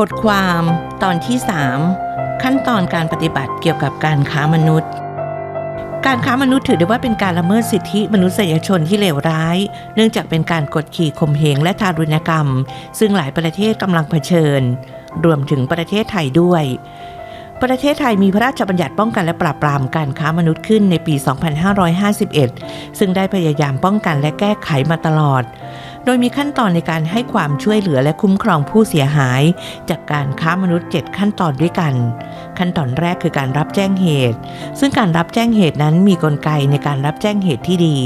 บทความตอนที่ 3 ขั้นตอนการปฏิบัติเกี่ยวกับการค้ามนุษย์ การค้ามนุษย์ถือได้ว่าเป็นการละเมิดสิทธิมนุษยชนที่เลวร้าย เนื่องจากเป็นการกดขี่ข่มเหงและทารุณกรรม ซึ่งหลายประเทศกำลังเผชิญ รวมถึงประเทศไทยด้วย ประเทศไทยมีพระราชบัญญัติป้องกันและปราบปรามการค้ามนุษย์ขึ้นในปี 2551 ซึ่งได้พยายามป้องกันและแก้ไขมาตลอด โดยมีขั้นตอนในการให้ความช่วยเหลือและคุ้มครองผู้เสียหาย จากการค้ามนุษย์ 7 ขั้นตอนด้วยกัน ขั้นตอนแรกคือการรับแจ้งเหตุ ซึ่งการรับแจ้งเหตุนั้นมีกลไกในการรับแจ้งเหตุที่ดี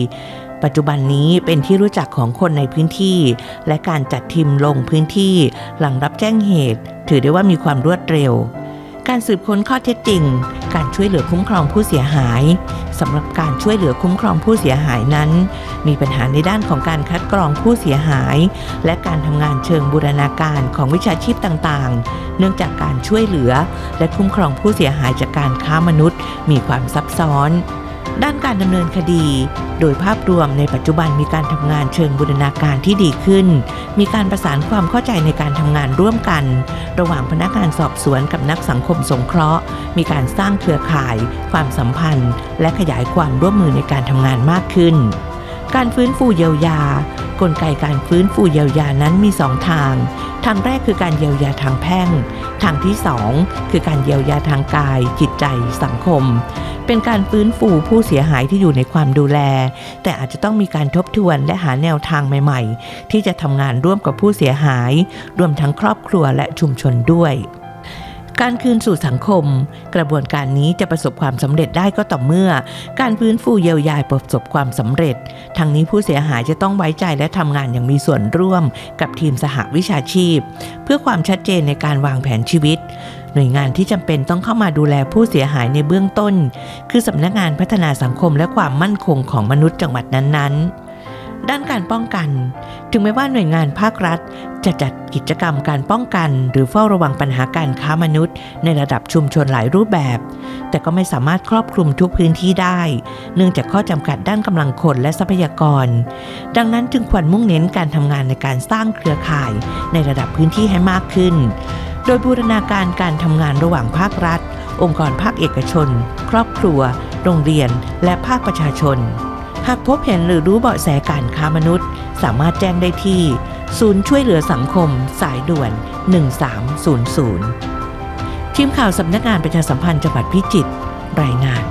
ปัจจุบันนี้เป็นที่รู้จักของคนในพื้นที่ และการจัดทีมลงพื้นที่หลังรับแจ้งเหตุ ถือได้ว่ามีความรวดเร็ว การสืบค้นข้อเท็จจริง การช่วยเหลือคุ้มครองผู้เสียหายสำหรับการช่วยเหลือคุ้มครองผู้เสียหายนั้น มีปัญหาในด้านของการคัดกรองผู้เสียหาย และการทำงานเชิงบูรณาการของวิชาชีพต่างๆ เนื่องจากการช่วยเหลือ และคุ้มครองผู้เสียหายจากการค้ามนุษย์ มีความซับซ้อน ด้านการดำเนินคดี โดยภาพรวมในปัจจุบันมีการทำงานเชิงบูรณาการที่ดีขึ้น มีการประสานความเข้าใจในการทำงานร่วมกัน ระหว่างพนักงานสอบสวนกับนักสังคมสงเคราะห์ มีการสร้างเครือข่าย ความสัมพันธ์ และขยายความร่วมมือในการทำงานมากขึ้น การฟื้นฟูเยียวยา กลไกการฟื้นฟูเยียวยานั้นมี2ทาง ทางแรกคือการเยียวยาทางแพ่ง ทางที่2คือการเยียวยาทางกาย จิตใจ สังคม เป็นการฟื้นฟูผู้เสียหายที่อยู่ในความดูแล แต่อาจจะต้องมีการทบทวนและหาแนวทางใหม่ๆ ที่จะทำงานร่วมกับผู้เสียหาย รวมทั้งครอบครัวและชุมชนด้วยการคืนสู่สังคม กระบวนการนี้จะประสบความสำเร็จได้ก็ต่อเมื่อ การฟื้นฟูเยียวยาประสบความสำเร็จทางนี้ผู้เสียหายจะต้องไว้ใจและทำงานอย่างมีส่วนร่วมกับทีมสหวิชาชีพ เพื่อความชัดเจนในการวางแผนชีวิต หน่วยงานที่จำเป็นต้องเข้ามาดูแลผู้เสียหายในเบื้องต้น คือสำนักงานพัฒนาสังคมและความมั่นคงของมนุษย์จังหวัดนั้นๆ ด้านการป้องกัน ถึงแม้ว่าหน่วยงานภาครัฐ จะจัดกิจกรรมการป้องกัน หรือเฝ้าระวังปัญหาการค้ามนุษย์ ในระดับชุมชนหลายรูปแบบ แต่ก็ไม่สามารถครอบคลุมทุกพื้นที่ได้ เนื่องจากข้อจำกัดด้านกำลังคนและทรัพยากร ดังนั้นจึงควรมุ่งเน้นการทำงานในการสร้างเครือข่าย ในระดับพื้นที่ให้มากขึ้น โดยบูรณาการการทำงานระหว่างภาครัฐ องค์กรภาคเอกชน ครอบครัว โรงเรียน และภาคประชาชน หากพบเห็นหรือรู้เบาะแสการค้ามนุษย์ สามารถแจ้งได้ที่ ศูนย์ช่วยเหลือสังคม สายด่วน 1300 ทีมข่าวสำนักงานประชาสัมพันธ์จังหวัดพิจิตรรายงาน